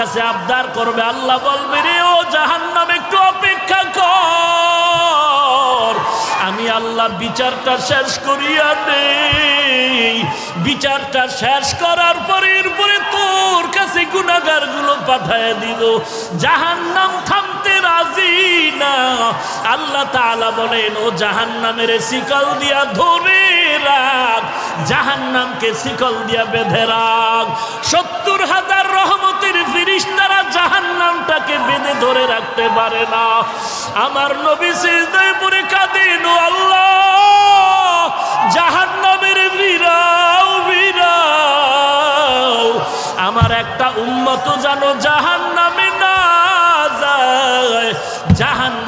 কাছে আবদার করবে, আল্লাহ বলবে, রে, ও জাহান্নাম, একটু অপেক্ষা কর। আমি আল্লাহ বিচারটা শেষ করিয়া নেই। বিচারটা শেষ করার পরে এরপরে তোর কাছে গুণাগারগুলো পাঠায় দিব। জাহান্নাম থামতে রাজি না। আল্লাহ তাআলা বলেন, ও জাহান্নামের শিকল দিয়া ধরে রাখ। জাহান্নামকে শিকল দিয়া বেঁধে রাখ। সত্তর হাজার রহমতের ফিরিস্তারা জাহান্নামটাকে বেঁধে ধরে রাখতে পারে না। আমার নবী সিজদায় পরে কাঁদেন আল্লাহ, জাহান্নামের বিরাও বীরাও আমার একটা উন্মত জানো, জাহান্নামে না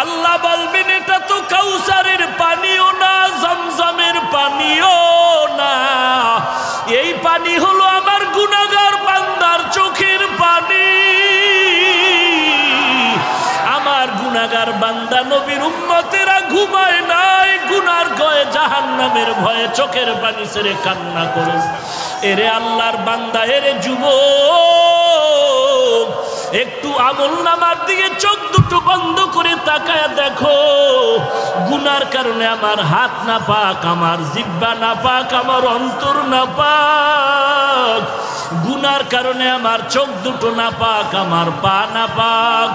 আল্লাহ বলবেন, এটা তো কাউসারের পানিও না, জমজমের পানিও না। এই পানি হলো আমার গুনাগার বান্দার চোখের পানি। আমার গুনাগার বান্দা নবীর উম্মতেরা ঘুমায় নাই, গুনার গয়ে জাহান্নামের ভয়ে চোখের পানি ছেড়ে কান্না করে। এরে আল্লাহর বান্দা, এরে যুব একটু আমল নামার দিকে চোখ দুটো বন্ধ করে তাকায় দেখো। গুনার কারণে আমার হাত না পাক, আমার জিব্বা না পাক, আমার অন্তর না পাক। গুনার কারণে আমার চোখ দুটো না পাক, আমার পা না পাক।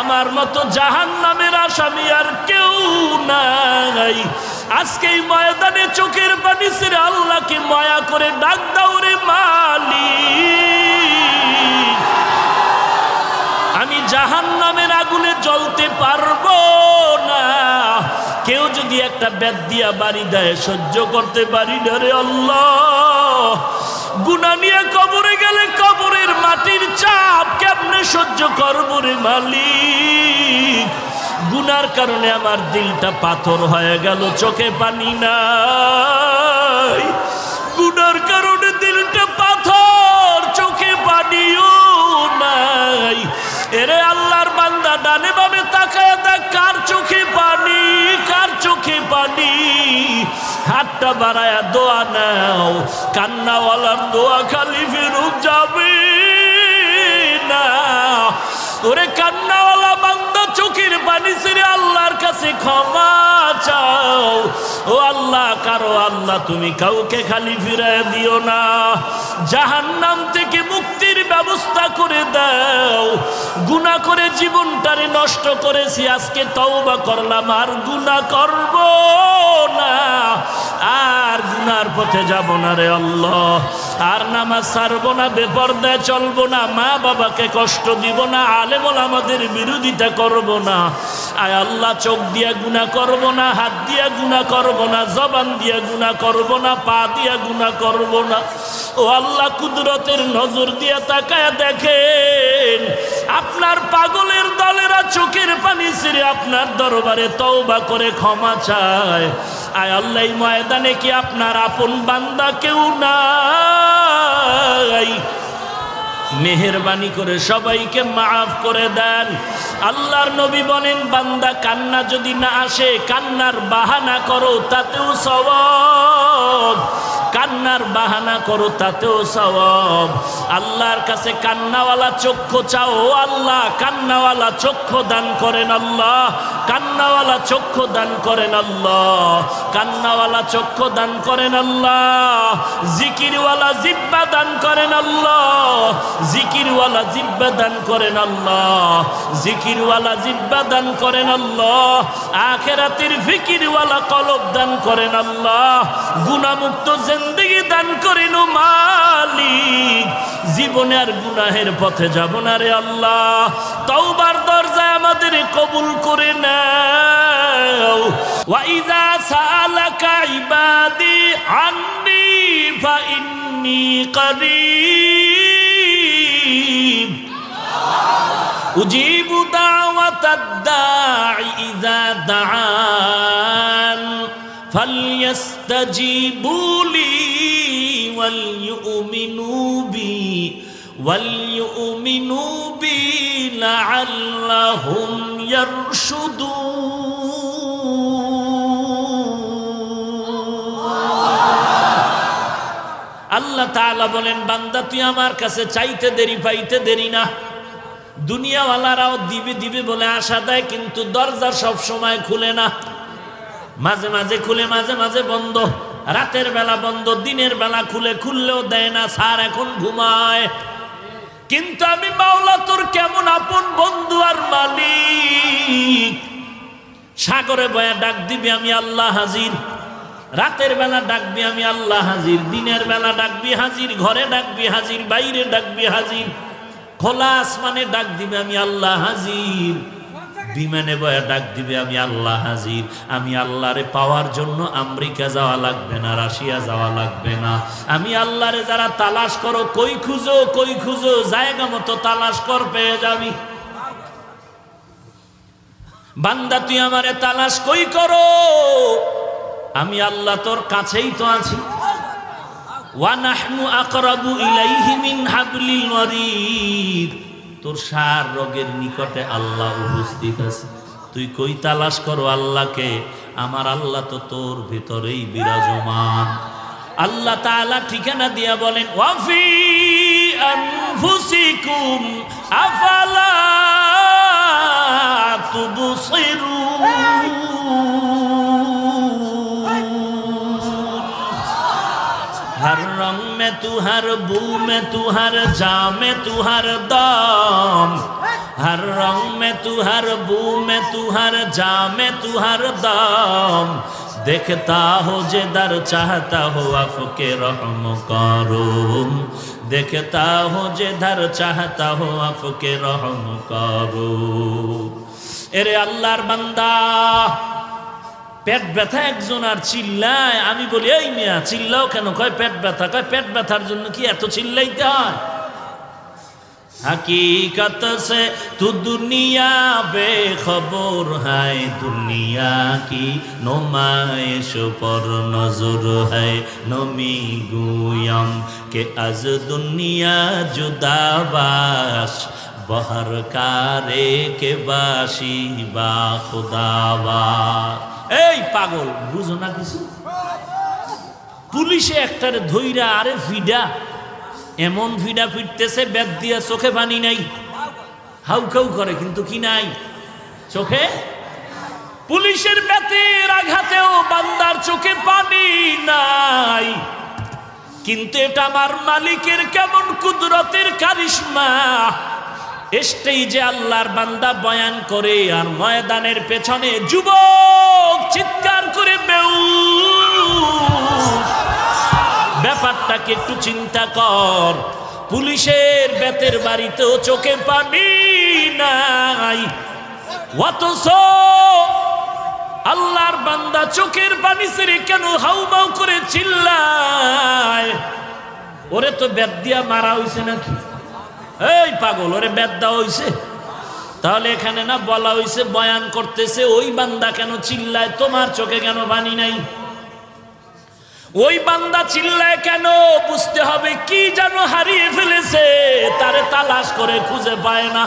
আমার মতো জাহান নামের আসামি আর কেউ নাই। আজকে এই ময়দানে চোখের পানি ছেড়ে আল্লাহকে মায়া করে ডাক দাও রে মালিক। জাহান নামের আগুনে জ্বলতে পারব না। কেউ যদি একটা বেদ দিয়া বাড়ি দেয়, সহ্য করতে পারি না রে আল্লাহ। গুনা নিয়ে কবরে গেলে কবরের মাটির চাপ কেমনে সহ্য করব রে মালিক? গুনার কারণে আমার দিলটা পাথর হয়ে গেল, চোখে পানি নাই। গুনার কারণে এরে আল্লাহর বান্দা, ডানে বামে তাকায় দেখ, কার চোখে পানি, কার চোখে পানি? হাতটা বাড়ায়া দোয়া নাও, কান্নাওয়ালার দোয়া খালি ফেরত যাবে না। ওরে কান্নাওয়ালা বান্দা, চোখের পানি ছেড়ে আল্লাহর কাছে ক্ষমা চাও। ও আল্লাহ, কারও আল্লাহ, তুমি কাউকে খালি ফিরায় দিও না। জাহান্নাম থেকে মুক্তির ব্যবস্থা করে দাও। গুনাহ করে জীবনটারে নষ্ট করেছি, আজকে তওবা করলাম। আর গুনাহ করব না। আর গুনার পথে যাব না রে আল্লাহ। আর নামাজ ছাড়বো না, বেপর্দায় চলবো না। মা বাবাকে কষ্ট দিব না, আলেমল আমাদের বিরোধিতা করব না। আয় আল্লাহ, চোখ দিয়া গুণা করব না, হাত দিয়া গুণা করব না, জবান দিয়া গুণা করব না, পা দিয়া গুণা করব না। ও আল্লাহ, কুদরতের নজর দিয়া তাকায় দেখেন, আপনার পাগলের দলেরা চোখের পানি ছিঁড়ে আপনার দরবারে তওবা করে ক্ষমা চায়। আয় আল্লাহ ময়দানে কি আপনার আপন বান্দা কেউ নাই? মেহরবানি করে সবাইকে মাফ করে দেন। আল্লাহর নবী বলেন, বান্দা কান্না যদি না আসে, কান্নার বাহানা করো, তাতেও সওয়াব। কান্নার বাহানা করো, তাতেও সওয়াব। আল্লাহর কাছে কান্নাওয়ালা চক্ষু চাও আল্লাহ, কান্নাওয়ালা চক্ষু দান করেন আল্লাহ, কান্নাওয়ালা চক্ষু দান করেন আল্লাহ, কান্নাওয়ালা চক্ষু দান করেন আল্লাহ, জিকিরওয়ালা জিব্বা দান করেন আল্লাহ, জিকিরওয়ালা জিব্বা দান করেন আল্লাহ, জিকিরওয়ালা জিব্বা দান করেন আল্লাহ, আখেরাতের ফিকিরওয়ালা কলব দান করেন আল্লাহ গুণামুক্ত বন্দিগি দান করিনু মালি জীবনে আর গুনাহের পথে যাব না রে আল্লাহ। তওবার দরজা আমাদের কবুল করে নাও। ওয়াইজা সালাকা ইবাদি আন্নি ফা ইন্নি করিব। উজিবু দাওয়াতাদ দাঈ ইজা দাআন। فليستجيبوا لي وليؤمنوا بي وليؤمنوا بي لعلهم يرشدون আল্লাহ তাআলা বলেন বান্দা তুই আমার কাছে চাইতে দেরি পাইতে দেরি না দুনিয়াওয়ালারাও দিবে দিবে বলে আশা দেয় কিন্তু দরজা সব সময় খুলে না মাঝে মাঝে খুলে, মাঝে মাঝে বন্ধ। রাতের বেলা বন্ধ, দিনের বেলা খুলে, খুললেও দেয় না, স্যার এখন ঘুমায়। কিন্তু আমি মাওলা, তোর কেমন আপন বন্ধু আর মালিক? সাগরে বয়া ডাক দিবি আমি আল্লাহ হাজির। রাতের বেলা ডাকবি আমি আল্লাহ হাজির। দিনের বেলা ডাকবি হাজির। ঘরে ডাকবি হাজির। বাইরে ডাকবি হাজির। খোলা আসমানে ডাক দিবে আমি আল্লাহ হাজির। বিমানে বয়া ডাক দিবে, আমি আল্লাহ হাজির। আমি আল্লাহরে পাওয়ার জন্য আমেরিকা যাওয়া লাগবে না, রাশিয়া যাওয়া লাগবে না। আমি আল্লাহরে যারা তালাশ করো, কই খুঁজো কই খুঁজো, জায়গা মতো তালাশ কর, পেয়ে যাবি। বান্দা, তুই আমারে তালাশ কই করো? আমি আল্লাহ তোর কাছেই তো আছি। ওয়ানাহনু আকরাবু ইলাইহি মিন হাবলিল ওয়ারিদ। তোর সার রোগের নিকটে আল্লাহ উপস্থিত আছে। তুই কই তালাশ করো আল্লাহকে? আমার আল্লাহ তো তোর ভিতরেই বিরাজমান। আল্লাহ তাআলা ঠিকানা দিয়া বলেন, ওয়াফি আনফুসিকুম, আফালা তুবসিরুন? में तू हर बू में तू हर जा में तू हर दाम हर रंग में तू हर बू में तू हर जा में तू हर दाम देखता हो जे दर चाहता हो आपके रहम करो देखता हो जे दर चाहता हो आपके रहम करो এরে আল্লাহর বান্দা পেট ব্যথা একজন আর চিল্লায় আমি বলি এই মিয়া চিল্লাও কেন কয় পেট ব্যথা কয় পেট ব্যথার জন্য কি এত চিল্লাইতে হয় हकीकत से तू दुनिया बेखबर है दुनिया की नुमाइश पर नजर है नमी गुयम के अज दुनिया जुदाबाश बहर कारे के बासी বা খুদাবা এই পাগল, বুঝো না কিছু? পুলিশে একটারে ধইরা আরে ফিডা এমন ফিডা ফিরতেছে, ব্যাগ দিয়া চোখে পানি নাই। হাউকাউ করে, কিন্তু কি নাই? চোখে? পুলিশের ব্যাতের আঘাতেও বান্দার চোখে পানি নাই। কিন্তু এটা আমার মালিকের কেমন কুদরতের কারিশমা? স্টেজে আল্লাহর বান্দা বয়ান করে আর ময়দানের পেছনে যুবক চিৎকার করে বেউ ব্যাপারটাকে একটু চিন্তা কর। পুলিশের বেতের বাড়িতেও চোখে পানি নাই। অথচ আল্লাহর বান্দা চোখের পানি ছেড়ে কেন হাউমাউ করে চিল্লায়? ওরে তো বেদ দিয়া মারা হইছে নাকি? এই পাগল, ওরে বেদ দেওয়া হইছে। তাহলে এখানে না বলা হইছে, বয়ান করতেছে, ওই বান্দা কেন চিল্লায়, তোমার চোখে কেন পানি নাই? ওই বান্দা চিল্লায় কেন? বুঝতে হবে কি যেন হারিয়ে ফেলেছে, তারে তালাশ করে খুঁজে পায় না।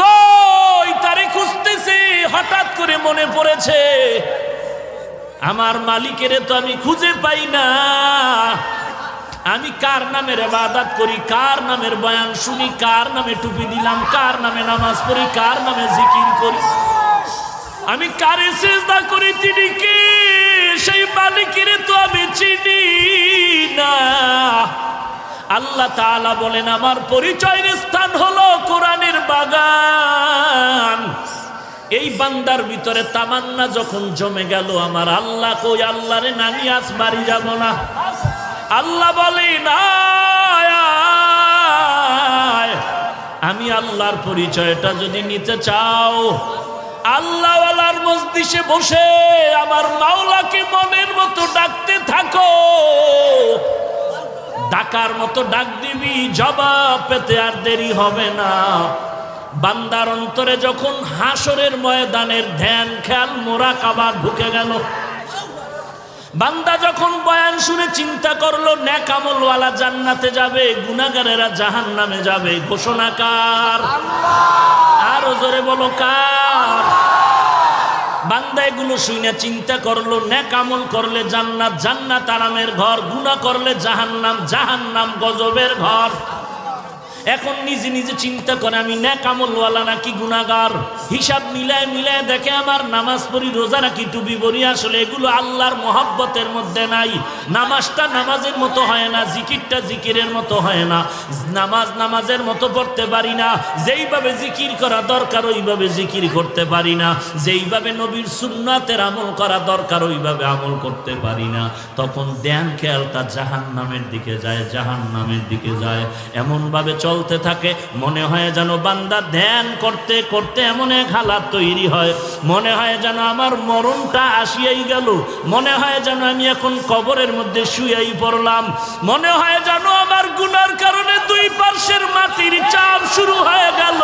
কই তারে খুঁজতেছে? হঠাৎ করে মনে পড়েছে, আমার মালিকের তো আমি খুঁজে পাই না। আমি কার নামের বাদাত করি? কার নামের বয়ান শুনি? কার নামে টুপি দিলাম? কার নামে নামাজ পড়ি? কার নামে জিকির করি? আমি কারে চেষ্টা করি তিনি কে? সেই মালিকের তো আমি চিনি না। আল্লাহ তালা বলেন, আমার পরিচয়ের স্থান হলো কোরআনের বাগান। এই বান্দার ভিতরে তামান্না যখন জমে গেল, আমার আল্লাহ কই, আল্লাহরে নানি আজ বাড়ি যাব না? আল্লাহ বলে, না আমি আল্লাহর পরিচয়টা যদি নিতে চাও, আল্লাহওয়ালার মসজিষে বসে আমার মাওলাকে মনের মতো ডাকতে থাকো। ডাকার মতো ডাক দিবি, জবাব পেতে আর দেরি হবে না। বান্দার অন্তরে যখন হাসরের ময়দানের ধ্যান, খেয়াল মোরা কাবার ঢুকে গেল। বান্দা যখন বয়ান শুনে চিন্তা করল, ন্যাকামলওয়ালা জান্নাতে যাবে, গুনাগারেরা জাহান নামে যাবে, ঘোষণা কার? আরও জোরে বলো কার? বান্দা এগুলো শুনে চিন্তা করল, ন্যাকামল করলে জান্নাত জান্নাত আরামের ঘর, গুনাহ করলে জাহান্নাম জাহান্নাম গজবের ঘর। এখন নিজে নিজে চিন্তা করে, আমি ন্যাকামলওয়ালা নাকি গুনাগার হিসাব মিলায় মিলায় দেখে আমার নামাজ পড়ি, রোজা রাখি টুপি বড়ি আসলে এগুলো আল্লাহর মহব্বতের মধ্যে নাই। নামাজটা নামাজের মতো হয় না, জিকিরটা জিকিরের মতো হয় না। নামাজ নামাজের মতো পড়তে পারি না। যেইভাবে জিকির করা দরকার, ওইভাবে জিকির করতে পারি না। যেইভাবে নবীর সুন্নাতের আমল করা দরকার, ওইভাবে আমল করতে পারি না। তখন ধ্যান খেয়ালটা জাহান নামের দিকে যায় জাহান নামের দিকে যায়। এমনভাবে চলতে থাকে। মনে হয় যেন বান্দা ধ্যান করতে করতে এমন এক হালাত তৈরি হয়। মনে হয় যেন আমার মরণটা আসিয়াই গেল। মনে হয় যেন আমি এখন কবরের মধ্যে শুয়েই পড়লাম। মনে হয় যেন আমার গুনার কারণে দুই পার্শ্বের মাটির চাপ শুরু হয়ে গেল।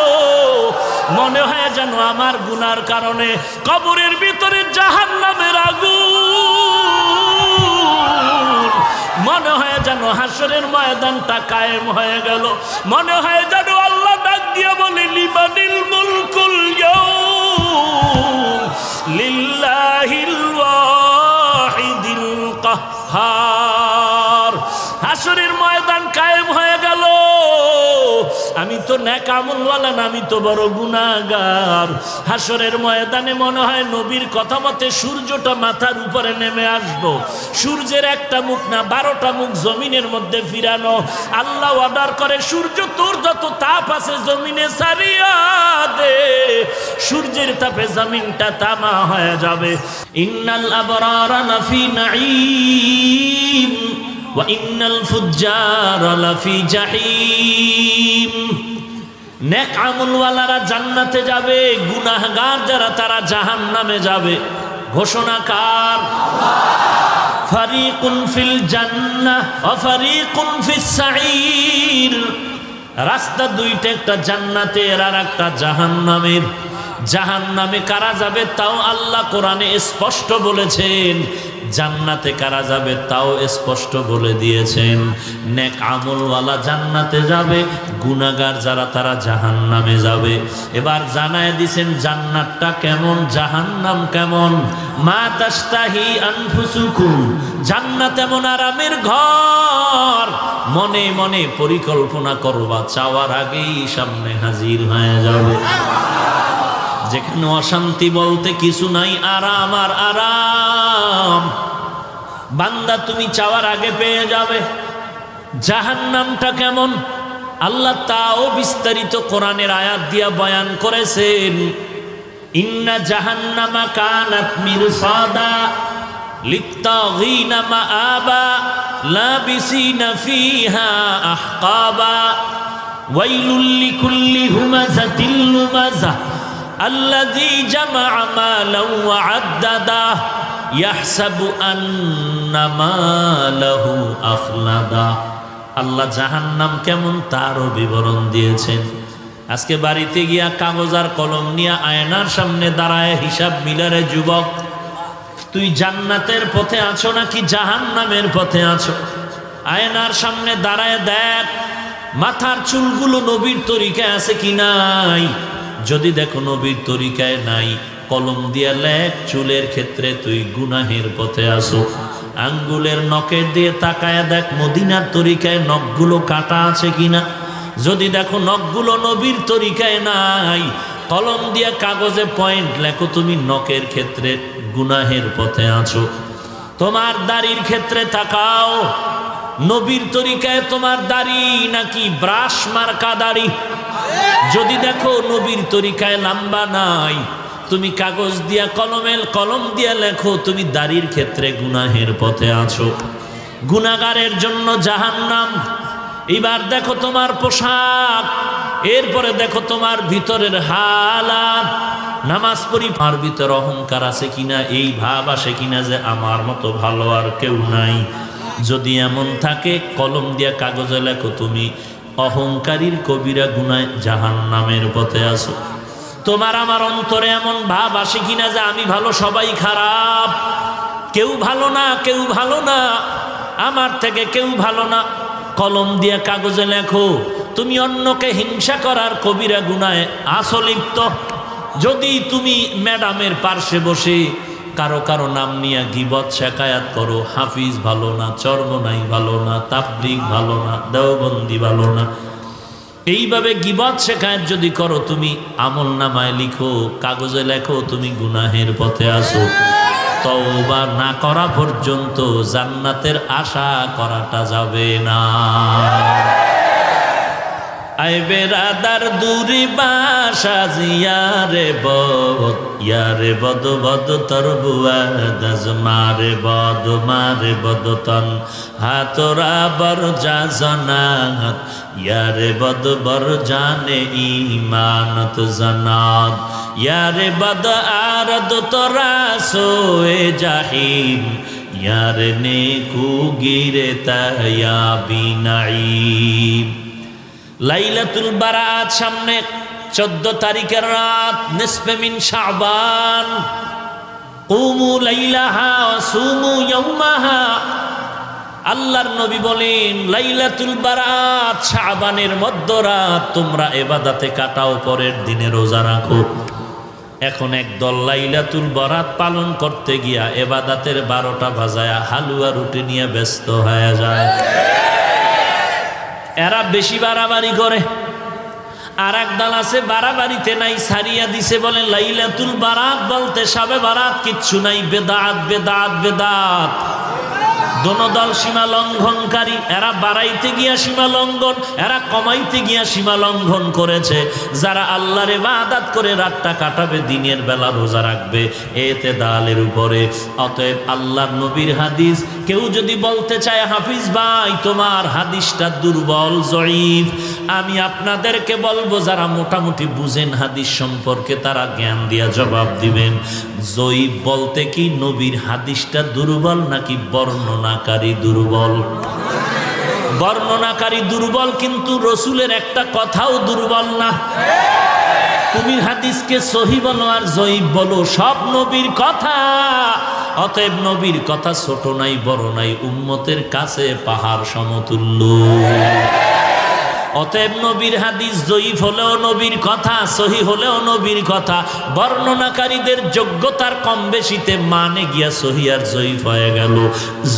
মনে হয় যেন আমার গুনার কারণে কবরের ভিতরে জাহান নামের আগুন মনে হয় যেন হাসরের ময়দানটা কায়েম হয়ে গেল। মনে হয় যেন আল্লাহ ডাক দিয়ে বলে, লিবানিল মুলকুল লিল্লাহিল ওয়াহিদিল কাহ্হার হাসরের ময়দান কায়েম হয়ে গেল। আমি তো ন্যাকামলওয়ালা না, আমি তো বড় গুনাগার হাসরের ময়দানে মনে হয় নবীর কথা মতে সূর্যটা মাথার উপরে নেমে আসব। সূর্যের একটা মুখ না, বারোটা মুখ জমিনের মধ্যে ফিরানো। আল্লাহ অর্ডার করে, সূর্য তোর যত তাপ আছে জমিনে সারিয়া দে। সূর্যের তাপে জমিনটা তামা হয়ে যাবে। ইন্নাল আবরারা লাফি নাঈম। ইন্নাল ফুজ্জারা লাফি জাহিম। নেক আমলওয়ালারা জান্নাতে যাবে, গুনাহগার যারা, তারা জাহান নামে যাবে। ঘোষণা কার? ফারিকুন ফিল জান্নাহ অফারিকুন রাস্তা দুইটা, একটা জান্নাতের আর একটা জাহান্নামের। জাহান নামে কারা যাবে তাও আল্লাহ কোরআনে স্পষ্ট বলেছেন। জান্নাতে কারা যাবে তাও স্পষ্ট বলে দিয়েছেন। নেক আমলওয়ালা জান্নাতে যাবে গুনাগার যারা তারা জাহান নামে যাবে। এবার জানায় দিছেন, জান্নাতটা কেমন, জাহান্নাম কেমন? মা তাস্তাহি আনফুসুকুম, জান্নাত এমন আরামের ঘর। মনে মনে পরিকল্পনা করবা, চাওয়ার আগেই সামনে হাজির হয়ে যাবে। যেখানে অশান্তি বলতে কিছু নাই, আরাম আর আরাম। বান্দা তুমি চাওয়ার আগে পেয়ে যাবে। জাহান নামটা কেমন? আল্লাহ তাও বিস্তারিত কোরআনের আয়াত দিয়া বয়ান করেছেন, ইন্না জাহান্নামা কানাত মিরসাদা লিত্তাগিনা মাআবা লাবিসিনা ফিহা আহকাবা। ওয়াইলুল লিকুল্লি হুমাযাতিল লুমাযা الذي جمع مالا وعدده يحسب أن ماله أخلدا আল্লাহ জাহান্নাম কেমন তারও বিবরণ দিয়েছেন আজকে বাড়িতে গিয়া কাগজ আর কলম নিয়ে আয়নার সামনে দাঁড়ায় হিসাব মিলারে যুবক তুই জান্নাতের পথে আছো নাকি জাহান্নামের পথে আছো আয়নার সামনে দাঁড়ায় দেখ মাথার চুলগুলো নবীর তরিকায় আছে কি নাই যদি দেখো নবীর তরিকায় নাই, কলম দিয়া লেখ, চুলের ক্ষেত্রে তুই গুনাহের পথে আসো। আঙ্গুলের নখের দিয়ে তাকায় দেখ, মদিনার তরিকায় নখগুলো কাটা আছে কিনা। যদি দেখো নখগুলো নবীর তরিকায় নাই, কলম দিয়া কাগজে পয়েন্ট লেখো, তুমি নখের ক্ষেত্রে গুনাহের পথে আছো। তোমার দাড়ির ক্ষেত্রে তাকাও। নবীর তরিকায় তোমার দাড়ি নাকি ব্রাশ মার্কা দাড়ি? যদি দেখো নবীর তরিকায় লাম্বা নাই, তুমি কাগজ দিয়া কলমের কলম দিয়া লেখো, তুমি দাড়ির ক্ষেত্রে গুনাহের পথে আছো। গুনাগারের জন্য জাহান্নাম। এবার দেখো তোমার পোশাক, এরপরে দেখো তোমার ভিতরের হালাত। নামাজ পড়ি আমার ভিতর অহংকার আছে কিনা? এই ভাব আসে কিনা যে আমার মতো ভালো আর কেউ নাই। যদি এমন থাকে, কলম দিয়া কাগজে লেখো তুমি, অহংকারীর কবিরা গুনায় জাহান নামের পথে আসো তোমার আমার অন্তরে এমন ভাব আসে কিনা যে আমি ভালো, সবাই খারাপ। কেউ ভালো না, কেউ ভালো না, আমার থেকে কেউ ভালো না। কলম দিয়ে কাগজে লেখো, তুমি অন্যকে হিংসা করার কবিরা গুনায় আসলিপ্ত যদি তুমি ম্যাডামের পার্শ্বে বসে কারও কারও নাম নিয়ে গিবত শেখায়াত করো। হাফিজ ভালো না চর্মনাই ভালো না, তাবলিগ ভালো না, দেওবন্দি ভালো না। এইভাবে গিবত শেখায়ত যদি করো, তুমি আমল নামায় লিখো, কাগজে লেখো, তুমি গুনাহের পথে আসো। তওবা না করা পর্যন্ত জান্নাতের আশা করাটা যাবে না। আই বেরাদার দূরি বাসা জিয়ারে বদ, ইয়ারে বদ বদ তর বুয়া দাজ মারে বদ মারে বদ তন। হাতরা বর যা জনাত ইয়ারে বদ বর জানে ইমানত জনাত। ইয়ারে বদ আরদ তোরা সোয়ে জাহিম, ইয়ারে নে কুগিরে তায়া বিনাইম। লাইলাতুল বারাত সামনে চোদ্দ তারিখের রাত নিসফেমিন শাবান। কুমু লাইলাহা, সুমু ইয়াউমাহা। আল্লাহর নবী বলেন, লাইলাতুল বারাত শাবানের মধ্যরাত তোমরা এবাদাতে কাটাও, পরের দিনে রোজা রাখো। এখন একদল লাইলাতুল বরাত পালন করতে গিয়া এবাদাতের বারোটা বাজায়া হালুয়া রুটি নিয়ে ব্যস্ত হয়ে যায়। এরা বেশি বাড়াবাড়ি করে। আর এক দাল আছে, বাড়াবাড়িতে নাই, সারিয়া দিছে, বলে, লাইলাতুল বারাত বলতে, সবে বারাত কিচ্ছু নাই, বেদাত বেদাত বেদাত। দল সীমা লঙ্ঘনকারী, এরা বাড়াইতে গিয়া সীমা লঙ্ঘন, এরা কমাইতে গিয়া সীমা লঙ্ঘন করেছে। যারা আল্লাহর ইবাদত করে রাতটা কাটাবে, দিনের বেলা রোজা রাখবে, এতে দালের উপরে। অতএব আল্লাহর নবীর হাদিস, কেউ যদি বলতে চায়, হাফিজ ভাই, তোমার হাদিসটা দুর্বল, জয়ীফ। আমি আপনাদেরকে বলব, যারা মোটামুটি বুঝেন হাদিস সম্পর্কে, তারা জ্ঞান দিয়া জবাব দিবেন। জয়ীফ বলতে কি, নবীর হাদিসটা দুর্বল নাকি বর্ণনাকারী দুর্বল। বর্ণনাকারী দুর্বল কিন্তু রসুলের একটা কথাও দুর্বল না। তুমি হাদিসকে সহি বলো আর জয়ীব বলো, সব নবীর কথা। অতএব নবীর কথা ছোট নাই, বড় নাই, উম্মতের কাছে পাহাড় সমতুল্য। অতএব নবীর হাদিস জয়ীফ হলেও নবীর কথা, সহি হলেও নবীর কথা। বর্ণনাকারীদের যোগ্যতার কম বেশিতে মানে গিয়া সহি আর জয়ীফ হয়ে গেল।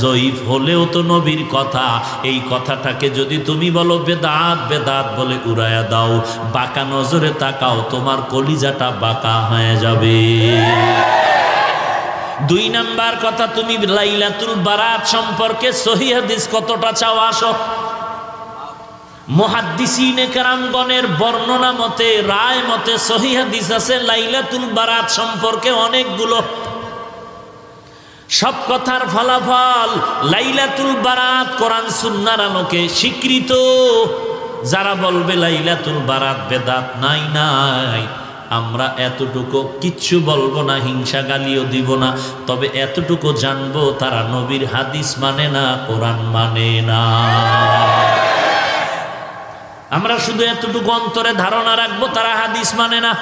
জয়ীফ হলেও তো নবীর কথা। এই কথাটাকে যদি তুমি বলো বেদাত বেদাত বলে উড়ায়া দাও। বাঁকা নজরে তাকাও, তোমার কলিজাটা বাঁকা হয়ে যাবে। দুই নাম্বার কথা, তুমি লাইলাতুল বারাত সম্পর্কে সহি হাদিস কতটা চাও আসো। মহাদ্দিসিনে কারামগণের বর্ণনা মতে, রায় মতে, সহি হাদিস আছে, লাইলাতুল বারাত সম্পর্কে অনেকগুলো। সব কথার ফলাফল লাইলাতুল বারাত কোরআন সুন্নার আলোকে স্বীকৃত। যারা বলবে লাইলাতুল বারাত বেদাত নাই নাই, আমরা এতটুকু কিচ্ছু বলব না, হিংসা গালিও দিব না, তবে এতটুকু জানব, তারা নবীর হাদিস মানে না, কোরআন মানে না। আমরা শুধু এতটুকু অন্তরে ধারণা রাখব, তারা হাদিস মানে না।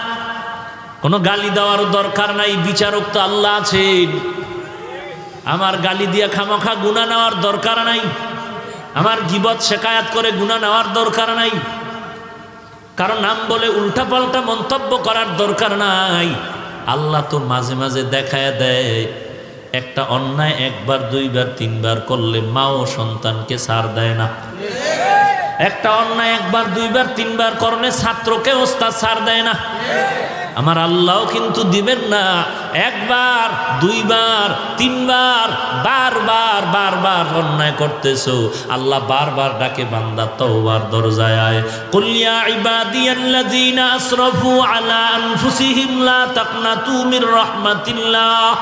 কোনো গালি দেওয়ার দরকার নাই, বিচারক তো আল্লাহ আছেন আমার গালি দিয়া খামাখা গুণা নেওয়ার দরকার নাই। আমার গিবত শেখায়াত করে গুণা নেওয়ার দরকার নাই। কারণ নাম বলে উল্টা পাল্টা মন্তব্য করার দরকার নাই। আল্লাহ তো মাঝে মাঝে দেখায় দেয়, একটা অন্যায় একবার, দুইবার, তিনবার করলে মাও সন্তানকে সার দেয় না। একটা অন্যায় একবার, দুইবার, তিনবার করলে ছাত্রকে ওস্তাদ ছাড় দেয় না। আমার আল্লাহ কিন্তু দিবেন না। একবার, দুইবার, তিনবার, বারবার বারবার অন্যায় করতেছ। আল্লাহ বারবার ডাকে, বান্দা তওবার দরজায় আয়। কুল ইয়া ইবাদিয়াল্লাযীনা আসরাফু আলা আনফুসিহিম লা তাকনাতু মির রাহমাতিল্লাহ।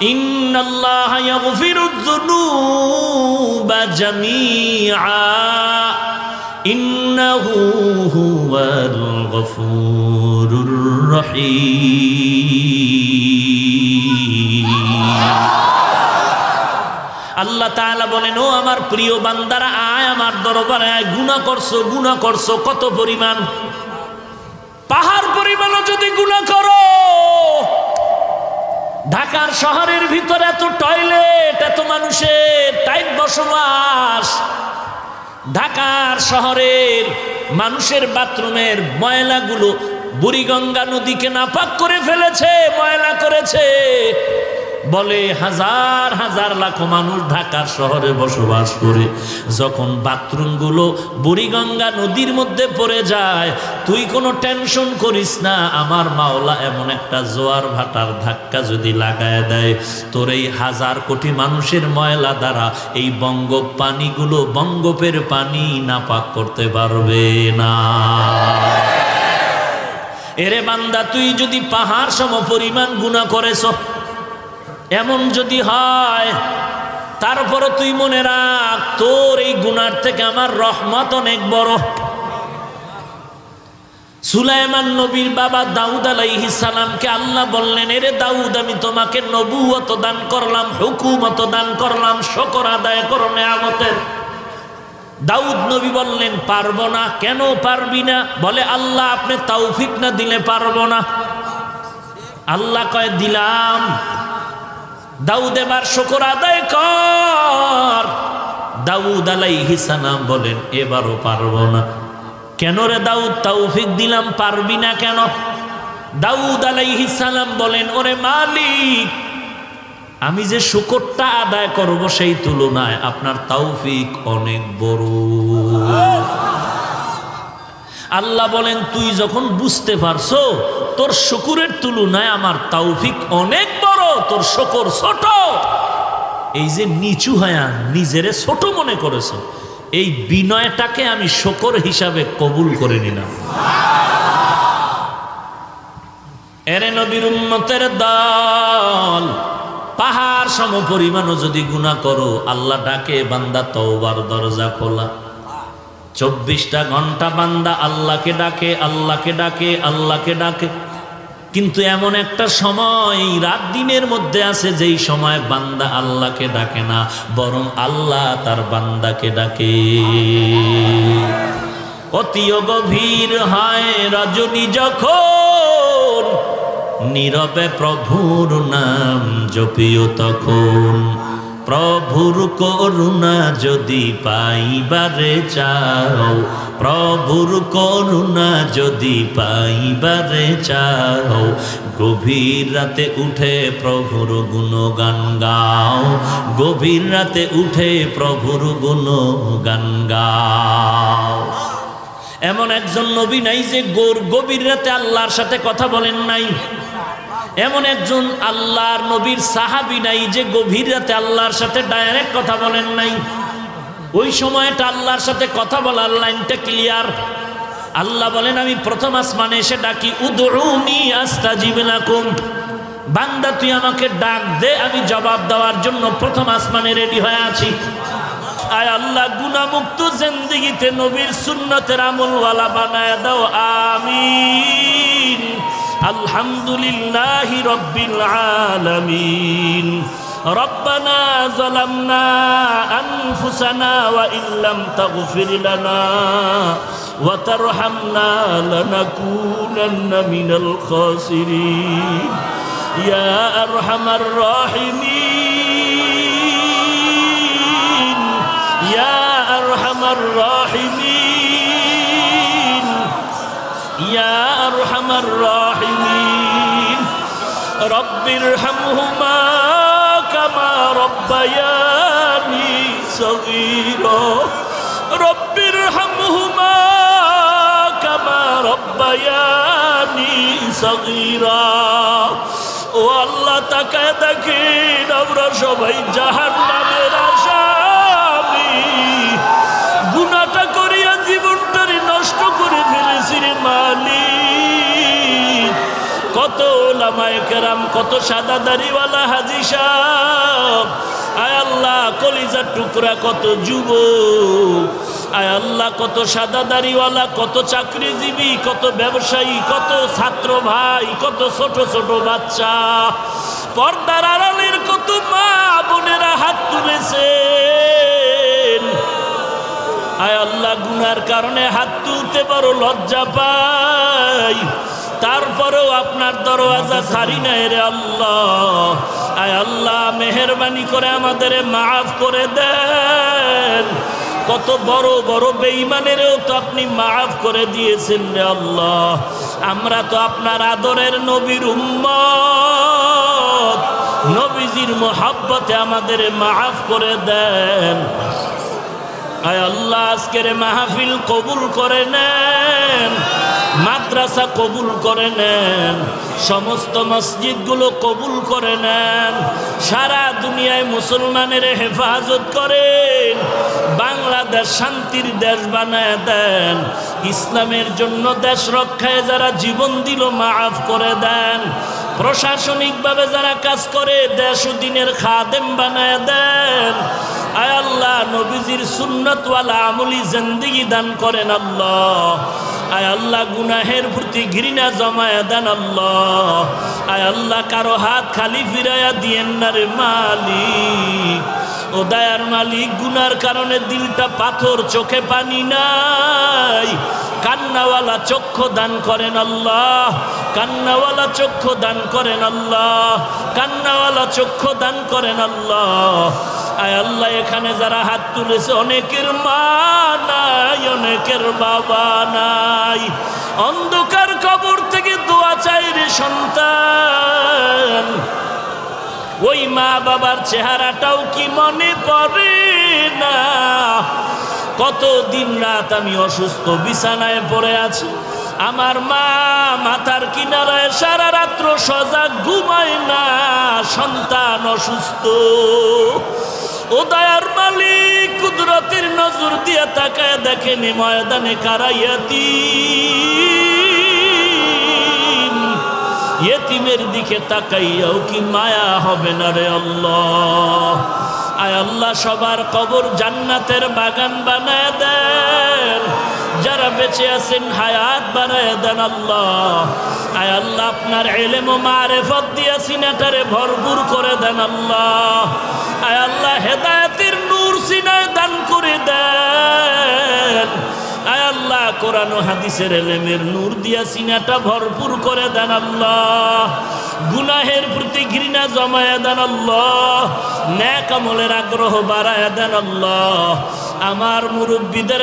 ইন্নাল্লাহা ইয়াগফিরুয যুনুবা জামিআ। إنه هو الغفور الرحيم আল্লাহ তাআলা বলেন ও আমার প্রিয় বান্দারা আয় আমার দরবারে আয় গুনাহ করছো গুনাহ করছো কত পরিমাণ পাহাড় পরিমাণও যদি গুনাহ করো ঢাকার শহরের ভিতরে এত টয়লেট এত মানুষের টাইট বসবাস ঢাকার শহরের মানুষের বাথরুমের ময়লাগুলো বুড়িগঙ্গা নদীকে নাপাক করে ফেলেছে ময়লা করেছে। বলে হাজার হাজার লাখ মানুষ ঢাকার শহরে বসবাস করে। যখন বাথরুমগুলো বুড়িগঙ্গা নদীর মধ্যে পড়ে যায়, তুই কোনো টেনশন করিস না, আমার মাওলা এমন একটা জোয়ার ভাটার ধাক্কা যদি লাগায় দেয়, তোর এই হাজার কোটি মানুষের ময়লা দ্বারা এই বঙ্গ পানিগুলো বঙ্গোপের পানি নাপাক করতে পারবে না। এরে বান্দা, তুই যদি পাহাড় সম পরিমাণ গুণা করেছ এমন যদি হয় তারপরে তুই মনে রাখ, তোর এই গুনার থেকে আমার রহমত অনেক বড়। সুলাইমান নবীর বাবা দাউদ আলাইহি সালামকে আল্লাহ বললেন, এরে দাউদ, আমি তোমাকে নবুয়ত দান করলাম, হুকুমত দান করলাম, শকর আদায় করো নেয়ামতের। দাউদ নবী বললেন, পারব না। কেন পারবি না? বলে, আল্লাহ আপনি তৌফিক না দিলে পারব না। আল্লাহ কয়, দিলাম। দাউদ এবার শকর আদায় কর। দাউদ আলাইহি সালাম বলেন, এবারও পারব না। কেন রে দাউদ, তৌফিক দিলাম, পারবি না কেন? দাউদ আলাইহি সালাম বলেন, ওরে মালিক, আমি যে শুকরটা আদায় করব সেই তুলনায় আপনার তৌফিক অনেক বড়। আল্লাহ বলেন, তুই যখন বুঝতে পারছ, তোর শুকুরের তুলনায় আমার তাওফিক অনেক বড়, তোর শকর ছোট। এই যে নিচু হয়া নিজেরে ছোট মনে করেছ, এই বিনয়টাকে আমি শকর হিসাবে কবুল করে নিলাম। এরে নবীর উন্মতের দল, পাহাড় সম পরিমাণও যদি গুণা করো, আল্লাহ ডাকে, বান্দা, তওবার দরজা খোলা। চব্বিশটা ঘণ্টা বান্দা আল্লাহকে ডাকে আল্লাহকে ডাকে আল্লাহকে ডাকে। কিন্তু এমন একটা সময়, রাত দিনের মধ্যে আছে যেই সময় বান্দা আল্লাহকে ডাকে না, বরং আল্লাহ তার বান্দাকে ডাকে। অতিও গভীর হয় রজনী যখন, নীরবে প্রভুর নাম জপিও তখন। প্রভুর করুণা যদি পাইবারে চাও, প্রভুর করুণা যদি পাইবারে চাও, গভীর রাতে উঠে প্রভুর গুণগান গাও, গভীর রাতে উঠে প্রভুর গুণগান গাও। এমন একজন নবী নাই যে গোর গভীর রাতে আল্লাহর সাথে কথা বলেন নাই। এমন একজন আল্লাহর নবীর সাহাবি নাই যে গভীর রাতে আল্লাহর সাথে ডাইরেক্ট কথা বলেন নাই। ওই সময়টা আল্লাহর সাথে কথা বলার লাইনটা ক্লিয়ার আল্লাহ বলেন, আমি প্রথম আসমানে এসে ডাকি উদরুনি আস্তাজিব লাকুম। বান্দা, তুই আমাকে ডাক দে, আমি জবাব দেওয়ার জন্য প্রথম আসমানে রেডি হয়ে আছি। আয় আল্লাহ গুণামুক্ত জিন্দিগিতে নবীর সুন্নতের আমলওয়ালা বানায় দাও, আমিন। আলহামদুলিল্লাহি রব্বিল আলামিন ربنا ظلمنا أنفسنا وإن لم تغفر لنا وترحمنا لنكونن من الخاسرين يا أرحم الراحمين يا أرحم الراحمين يا أرحم الراحمين رب ارحمهما كما ربياني صغيرا رب ارحمهما كما ربياني صغيرا ও আল্লাহ তাকায় দেখেন আমরা সবাই জাহান নামের আসামি গুনাটা করিয়া জীবনটারে নষ্ট করে ফেলেছি রে মালিক কত ওলামায় কেরাম, কত সাদা দাড়িওয়ালা হাজি সাহ আয় আল্লাহ, কলিজার টুকরা কত যুব আয় আল্লাহ, কত সাদা দাড়িওয়ালা কত চাকরিজীবী, কত ব্যবসায়ী, কত ছাত্র ভাই, কত ছোট ছোট বাচ্চা। পর্দার আড়ালের কত মা বোনেরা হাত তুলেছে আয় আল্লাহ, গুনার কারণে হাত তুলতে বড় লজ্জা পাই। তারপরেও আপনার দরওয়াজা ছাড়ি নাই রে আল্লাহ। আয় আল্লাহ, মেহরবানি করে আমাদের মাফ করে দেন। কত বড় বড় বেঈমানেরও তো আপনি মাফ করে দিয়েছেন রে আল্লাহ। আমরা তো আপনার আদরের নবীর উম্মত। নবীজির মোহাব্বতে আমাদের মাফ করে দেন। আল্লাহ, আজকের মাহফিল কবুল করে নেন, মাদ্রাসা কবুল করে নেন, সমস্ত মসজিদগুলো কবুল করে নেন, সারা দুনিয়ায় মুসলমানের হেফাজত করেন, বাংলাদেশ শান্তির দেশ বানায় দেন, ইসলামের জন্য দেশ রক্ষায় যারা জীবন দিল, মাফ করে দেন প্রশাসনিকভাবে যারা কাজ করে দেশ ও দিনের খাদেম বানায় দেন। আয় আল্লাহ, নবীজির সুন্নতওয়ালা আমলি জিন্দিগি দান করেন আল্লাহ। আয় আল্লাহ, গুনাহের প্রতি ঘৃণা জমায়া দেন আল্লাহ। আয় আল্লাহ, কারও হাত খালি ফিরাইয়া দিয়েন না রে মালিক। ও দয়ার মালিক, গুনার কারণে দিলটা পাথর, চোখে পানি নাই। কান্নাওয়ালা চক্ষু দান করেন আল্লাহ, কান্নাওয়ালা চক্ষু দান করেন আল্লাহ, কান্নাওয়ালা চক্ষু দান করেন আল্লাহ। আয় আল্লাহ, এখানে যারা হাত তুলেছে, অনেকের মা নাই, অনেকের বাবা নাই। অন্ধকার কবর থেকে দোয়া চাই রে সন্তান। ওই মা বাবার চেহারাটাও কি মনে পড়ে না? কত দিন রাত আমি অসুস্থ, বিছানায় পড়ে আছি। আমার মা মাথার কিনারায় সারা রাত্র সজাগ ঘুমায় না, সন্তান অসুস্থ। ও দয়ার মালিক কুদরতের নজর দিয়ে তাকায় দেখেনি ময়দানে কারাইয়াতি ইয়েতিমের দিকে তাকাইয়াও কি মায়া হবে না রে আল্লাহ। আয় আল্লাহ সবার কবর জান্নাতের বাগান বানায় দেন। যারা বেঁচে আছেন, হায়াত বানায় দেন আল্লাহ। আয় আল্লাহ, আপনার এলেম ও মারেফত দিয়া সিনেটারে ভরপুর করে দেন আল্লাহ। আয় আল্লাহ, হেদায়তের নূর সিনায় দান করে দেন। আয় আল্লাহ, কোরআন হাদিসের এলেমের নূর দিয়া সিনাটা ভরপুর করে দেন আল্লাহ। গুনাহের প্রতি ঘৃণা জমায়া দেন আল্লাহ। ন্যাক আমলের আগ্রহ বাড়ায় দেন আল্লাহ। আমার মুরব্বীদের